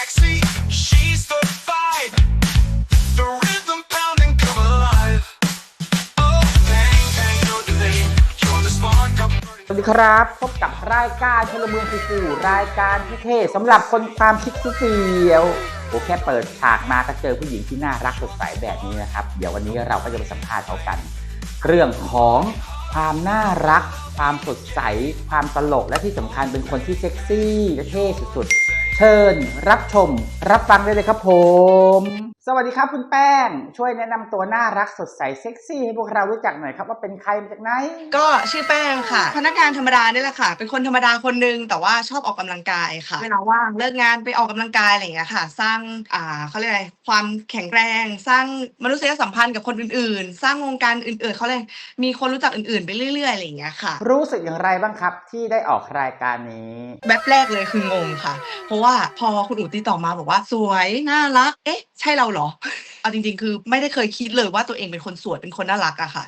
sexy, she's the vibe. The rhythm pounding, come alive. Oh, bang, bang, you're the vein. You're the spark, I'm burning. สวัสดีครับ พบกับรายการพลเมืองฟูๆรายการที่เท่สำหรับคนความคิดเสียวโอแค่เปิดฉากมาก็เจอผู้หญิงที่น่ารักสดใสแบบนี้นะครับ เดี๋ยววันนี้เราก็จะไปสัมภาษณ์เขากัน เรื่องของความน่ารัก ความสดใส ความตลกและที่สำคัญเป็นคนที่เซ็กซี่และเท่สุดๆ เชิญรับชม รับฟังได้เลยครับผม วัสดีครับคุณแป้ง ช่วยแนะนำตัวน่ารักสดใสเซ็กซี่ให้พวกเรารู้จักหน่อยครับว่าเป็นใครมาจากไหน ก็ชื่อแป้งค่ะ พนักงานธรรมดานี่แหละค่ะ เป็นคนธรรมดาคนหนึงแต่ว่าชอบออกกำลังกายค่ะเวลาว่างเลิกงานไปออกกำลังกายอะไรอย่างเงี้ยค่ะ สร้างอ่าเขาเรียกอะไรความแข็งแรง สร้างมนุษยสัมพันธ์กับคนอื่นๆ สร้างวงการอื่นๆเขาเลยมีคนรู้จักอื่นๆไปเรื่อยๆอะไรอย่างเงี้ยค่ะ รู้สึกอย่างไรบ้างครับที่ได้ออกรายการนี้แบบแรกเลยคืองงค่ะ เพราะว่าพอคุณอู๋ติดต่อมาบอกว่าสวยน่ารักเอ๊ะใช่เราเหรอเอาจริง ๆ คือไม่ได้เคยคิดเลยว่าตัวเองเป็นคนสวยเป็นคนน่ารักอะค่ะ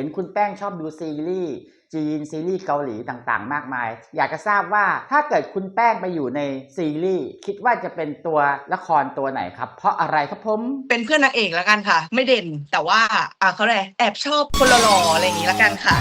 ห็นคุณแป้งชอบดูซีรีส์จีนซีรีส์เกาหลีต่างๆ มากมาย อยากจะทราบว่าถ้าเกิดคุณแป้งไปอยู่ในซีรีส์คิดว่าจะเป็นตัวละครตัวไหนครับ เพราะอะไรครับผมเป็นเพื่อนนางเอกแล้วกันค่ะ ไม่เด่นแต่ว่าอ่าเขาเลยแอบชอบคนหล่อๆอะไรอย่างนี้แล้วกันค่ะ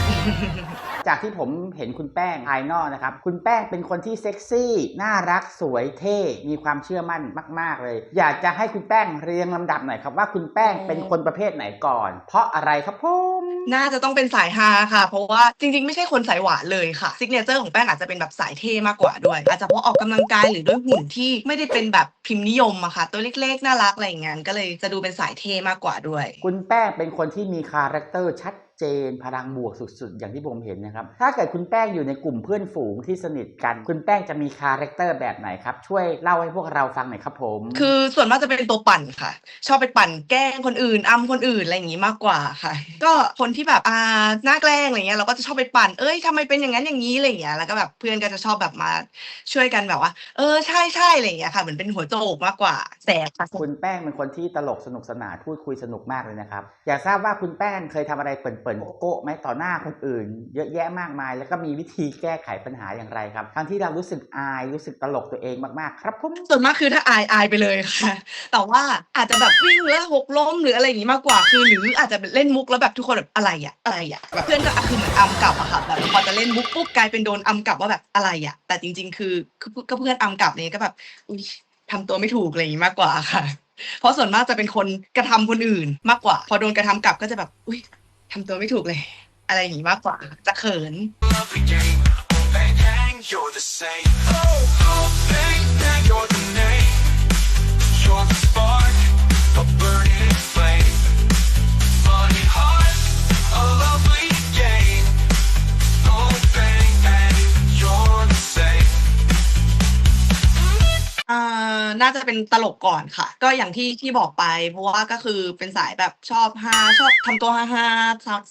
จากที่ผมเห็นคุณแป้งภายนอกนะครับ คุณแป้งเป็นคนที่เซ็กซี่ น่ารักสวยเท่ มีความเชื่อมั่นมาก ๆ เลย อยากจะให้คุณแป้งเรียงลำดับหน่อยครับว่าคุณแป้งเป็นคนประเภทไหนก่อน เพราะอะไรครับผมน่าจะต้องเป็นสายฮาค่ะ เพราะว่าจริง ๆ ไม่ใช่คนสายหวานเลยค่ะซิกเนเจอร์ของแป้งอาจจะเป็นแบบสายเท่มากกว่าด้วย อาจจะเพราะออกกำลังกายหรือด้วยหุ่นที่ไม่ได้เป็นแบบพิมพ์นิยมอะค่ะ ตัวเล็กๆ น่ารักอะไรอย่างเงี้ยก็เลยจะดูเป็นสายเท่มากกว่าด้วย คุณแป้งเป็นคนที่มีคาแรคเตอร์ชัด เจนพลังบวกสุดๆ อย่างที่ผมเห็นนะครับ ถ้าเกิดคุณแป้งอยู่ในกลุ่มเพื่อนฝูงที่สนิทกัน คุณแป้งจะมีคาแรคเตอร์แบบไหนครับ ช่วยเล่าให้พวกเราฟังหน่อยครับผม คือส่วนมากจะเป็นตัวปั่นค่ะ ชอบไปปั่นแกล้งคนอื่นอำคนอื่นอะไรอย่างงี้มากกว่าค่ะ ก็คนที่แบบอ่าหน้าแกล้งอะไรเงี้ยเราก็จะชอบไปปั่น เอ้ยทำไมเป็นอย่างนั้นอย่างนี้อะไรอย่างเงี้ย แล้วก็แบบเพื่อนก็จะชอบแบบมาช่วยกันแบบว่า เออใช่ใช่อะไรอย่างเงี้ยค่ะ เหมือนเป็นหัวโจกมากกว่าแสบค่ะคุณแป้งเป็นคนที่ตลกสนุกสนานพูดคุยสนุกมากเลยนะครับ อยากทราบว่าคุณแป้งเคยทำอะไรเปิ่นๆโก๊ะไหมต่อหน้าคนอื่น เยอะแยะมากมาย แล้วก็มีวิธีแก้ไขปัญหาอย่างไรครับทั้งที่เรารู้สึกอายรู้สึกตลกตัวเองมากๆ ครับผมส่วนมากคือถ้าอายอายไปเลยค่ะ แต่ว่าอาจจะแบบวิ่งแล้วหกล้มหรืออะไรอย่างนี้มากกว่าคือหรืออาจจะเล่นมุกแล้วแบบทุกคนแบบอะไรอะอะไรอะแบบเพื่อนก็คือเหมือนอำกลับอะค่ะแบบพอจะเล่นมุกปุ๊บกลายเป็นโดนอำกลับว่าแบบอะไรอะแต่จริง ๆ คือก็เพื่อนอำกลับเนี่ยก็แบบอุ้ยทำตัวไม่ถูกอะไรอย่างนี้มากกว่าค่ะ เพราะส่วนมากจะเป็นคนกระทำคนอื่นมากกว่า พอโดนกระทำกลับก็จะแบบอุ้ย ทำตัวไม่ถูกเลย อะไรอย่างนี้มากกว่า จะเขิน lovely game. Oh, bang, bang, you're the same. Oh, oh, bang, bang, you're the น่าจะเป็นตลกก่อนค่ะ ก็อย่างที่ที่บอกไป เพราะว่าก็คือเป็นสายแบบชอบฮาชอบทำตัวฮาฮา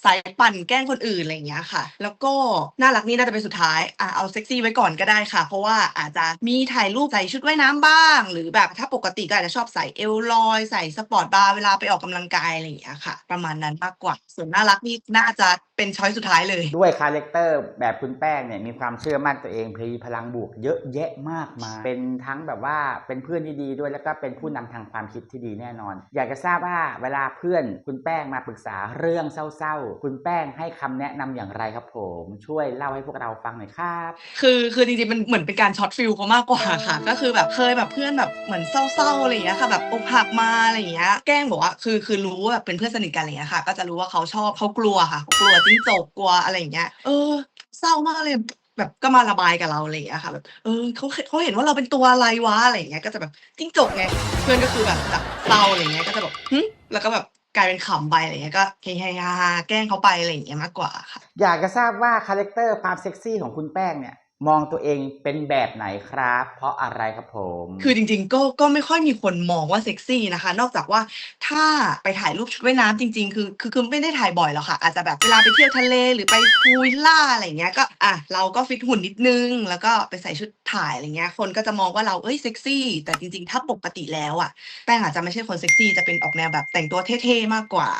สายปั่นแกล้งคนอื่นอะไรอย่างเงี้ยค่ะ แล้วก็น่ารักนี่น่าจะเป็นสุดท้ายอ่าเอาเซ็กซี่ไว้ก่อนก็ได้ค่ะ เพราะว่าอาจจะมีถ่ายรูปใส่ชุดว่ายน้ำบ้าง หรือแบบถ้าปกติก็อาจจะชอบใส่เอลลอย ใส่สปอร์ตบาร์เวลาไปออกกำลังกายอะไรอย่างเงี้ยค่ะ ประมาณนั้นมากกว่า ส่วนน่ารักนี่น่าจะเป็นช้อยสุดท้ายเลย ด้วยคาแรคเตอร์แบบคุณแป้งเนี่ยมีความเชื่อมั่นตัวเองพลีพลังบวกเยอะแยะมากมายเป็นทั้งแบบว่าเป็นเพื่อนที่ดีด้วยแล้วก็เป็นผู้นำทางความคิดที่ดีแน่นอน อยากจะทราบว่าเวลาเพื่อนคุณแป้งมาปรึกษาเรื่องเศร้าๆ คุณแป้งให้คำแนะนำอย่างไรครับผม ช่วยเล่าให้พวกเราฟังหน่อยครับ คือคือจริงๆมันเหมือนเป็นการช็อตฟิลเขามากกว่าค่ะ ก็คือแบบเคยแบบเพื่อนแบบเหมือนเศร้าๆอะไรอย่างเงี้ยค่ะแบบอกหักมาอะไรอย่างเงี้ยแกล้งบอกว่าคือคือรู้ว่าแบบเป็นเพื่อนสนิทกันอะไรอย่างเงี้ยค่ะ ก็จะรู้ว่าเขาชอบเขากลัวค่ะเขากลัวจิ้งจกกลัวอะไรอย่างเงี้ยเออเศร้ามากเลย แบบก็มาระบายกับเราอะไรอย่างเงี้ยค่ะแบบเออเขาเขาเห็นว่าเราเป็นตัวอะไรวะอะไรอย่างเงี้ยก็จะแบบจิ้งจกไงเพื่อนก็คือแบบจับเศร้าอะไรอย่างเงี้ยก็จะแบบหึแล้วก็แบบกลายเป็นขำไปอะไรอย่างเงี้ยก็เฮฮาๆแกล้งเขาไปอะไรอย่างเงี้ยมากกว่าค่ะ อยากจะทราบว่าคาแรคเตอร์ความเซ็กซี่ของคุณแป้งเนี่ย มองตัวเองเป็นแบบไหนครับ เพราะอะไรครับผม คือจริงๆ ก็ก็ไม่ค่อยมีคนมองว่าเซ็กซี่นะคะ นอกจากว่าถ้าไปถ่ายรูปชุดว่ายน้ำจริงๆ คือคือคือไม่ได้ถ่ายบ่อยหรอกค่ะ อาจจะแบบเวลาไปเที่ยวทะเลหรือไปพูลวิลล่าอะไรอย่างเงี้ยก็อะเราก็ฟิตหุ่นนิดนึง แล้วก็ไปใส่ชุดถ่ายอะไรเงี้ยคนก็จะมองว่าเราเอ้ยเซ็กซี่ แต่จริงๆ ถ้าปกติแล้วอะแป้งอาจจะไม่ใช่คนเซ็กซี่จะเป็นออกแนวแบบแต่งตัวเท่ๆมากกว่า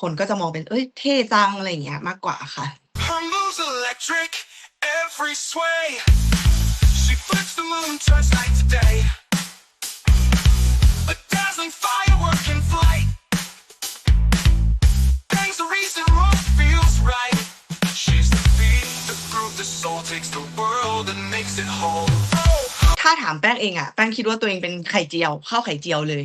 คนก็จะมองเป็นเอ้ยเท่จังอะไรอย่างเงี้ยมากกว่าค่ะ Her moves electric, every sway. She flips the moon, turns night to day. A dazzling firework in flight. Bangs the reason wrong feels right. She's the beat, the groove, the soul takes the world and makes it whole. ถ้าถามแป้งเองอะแป้งคิดว่าตัวเองเป็นไข่เจียวข้าวไข่เจียวเลย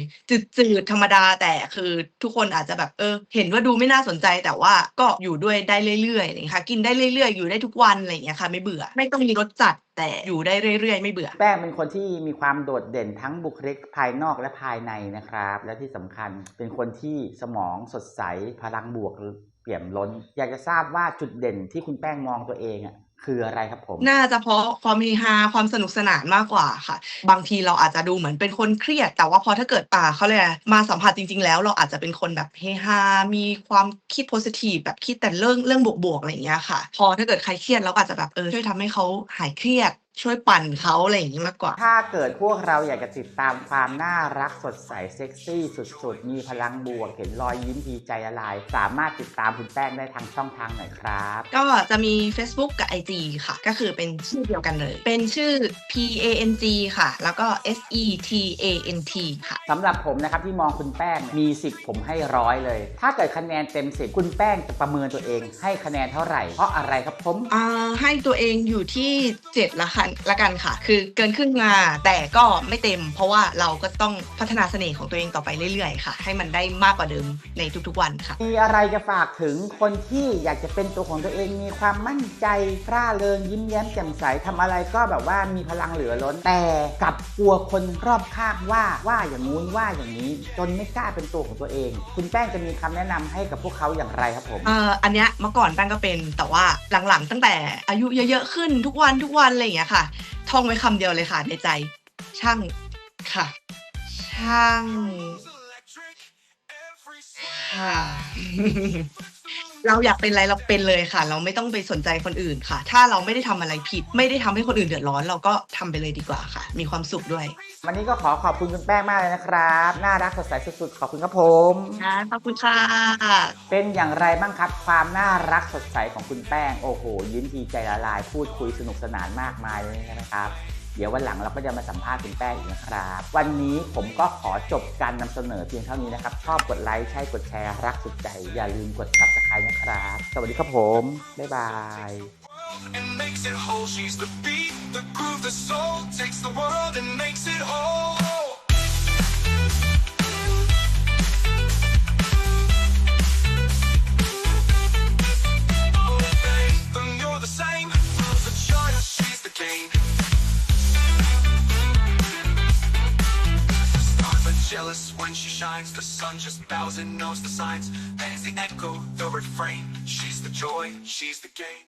จืดๆธรรมดาแต่คือทุกคนอาจจะแบบเออ เห็นว่าดูไม่น่าสนใจแต่ว่าก็อยู่ด้วยได้เรื่อยๆอะไรอย่างเงี้ยค่ะ กินได้เรื่อยๆ อยู่ได้ทุกวันอะไรอย่างเงี้ยค่ะไม่เบื่อ ไม่ต้องมีรสจัดแต่อยู่ได้เรื่อยๆ ไม่เบื่อ แป้งเป็นคนที่มีความโดดเด่นทั้งบุคลิกภายนอกและภายในนะครับ และที่สำคัญเป็นคนที่สมองสดใสพลังบวกเปี่ยมล้น อยากจะทราบว่าจุดเด่นที่คุณแป้งมองตัวเองอะ คืออะไรครับผม น่าจะเพราะความเฮฮาความสนุกสนานมากกว่าค่ะ บางทีเราอาจจะดูเหมือนเป็นคนเครียด แต่ว่าพอถ้าเกิดป่าเขาเลยมาสัมผัสจริง ๆ แล้ว เราอาจจะเป็นคนแบบเฮฮา มีความคิดโพสิทีฟแบบคิดแต่เรื่องเรื่องบวกๆอะไรอย่างเงี้ยค่ะ พอถ้าเกิดใครเครียดเราก็อาจจะแบบเออช่วยทำให้เขาหายเครียด ช่วยปั่นเขาอะไรอย่างงี้มากกว่า ถ้าเกิดพวกเราอยากจะติดตามความน่ารักสดใสเซ็กซี่สุดๆ มีพลังบวกเห็นรอยยิ้มทีใจละลาย สามารถติดตามคุณแป้งได้ทางช่องทางไหนครับ ก็จะมี Facebook กับ IG ค่ะ ก็คือเป็นชื่อเดียวกันเลย เป็นชื่อ P A N G ค่ะ แล้วก็ S E T A N T ค่ะสำหรับผมนะครับที่มองคุณแป้งเนี่ยมี10ผมให้ร้อยเลย ถ้าเกิดคะแนนเต็ม10คุณแป้งจะประเมินตัวเอง ให้คะแนนเท่าไหร่เพราะอะไรครับผมอ่าให้ตัวเองอยู่ที่7ละกันละกันค่ะ คือเกินครึ่งมาแต่ก็ไม่เต็ม เพราะว่าเราก็ต้องพัฒนาเสน่ห์ของตัวเองต่อไปเรื่อยๆค่ะ ให้มันได้มากกว่าเดิมในทุกๆวันค่ะ มีอะไรจะฝากถึงคนที่อยากจะเป็นตัวของตัวเองมีความมั่นใจร่าเริงยิ้มแย้มแจ่มใสทำอะไรก็แบบว่ามีพลังเหลือล้น แต่กลับกลัวคนรอบข้างว่าว่าอย่างงู้นว่าอย่างนี้ จนไม่กล้าเป็นตัวของตัวเอง คุณแป้งจะมีคำแนะนำให้กับพวกเขาอย่างไรครับผมเอ่ออันเนี้ยเมื่อก่อนแป้งก็เป็นแต่ว่าหลังๆ ตั้งแต่อายุเยอะๆขึ้นทุกวันทุกวันอะไรอย่างเงี้ยค่ะท่องไว้คำเดียวเลยค่ะ ในใจ ช่างค่ะ ช่างค่ะ เราอยากเป็นอะไรเราเป็นเลยค่ะ เราไม่ต้องไปสนใจคนอื่นค่ะ ถ้าเราไม่ได้ทำอะไรผิด ไม่ได้ทำให้คนอื่นเดือดร้อน เราก็ทำไปเลยดีกว่าค่ะ มีความสุขด้วยวันนี้ก็ขอขอบคุณคุณแป้งมากเลยนะครับ น่ารักสดใสสุดๆ ขอบคุณครับผมค่ะขอบคุณค่ะ เป็นอย่างไรบ้างครับ ความน่ารักสดใสของคุณแป้ง โอ้โห ยิ้มทีใจละลาย พูดคุยสนุกสนานมากมายเลยนะครับ เดี๋ยววันหลังเราก็จะมาสัมภาษณ์คุณแป้งอีกนะครับ วันนี้ผมก็ขอจบการนำเสนอเพียงเท่านี้นะครับ ชอบกดไลค์ใช่กดแชร์รักสุดใจ อย่าลืมกดซับสไครต์นะครับ สวัสดีครับผม บ๊ายบาย and makes it whole. She's the beat, the groove, the soul takes the world and makes it whole. Sun just bows and knows the signs. There's the echo, the refrain. She's the joy, she's the game.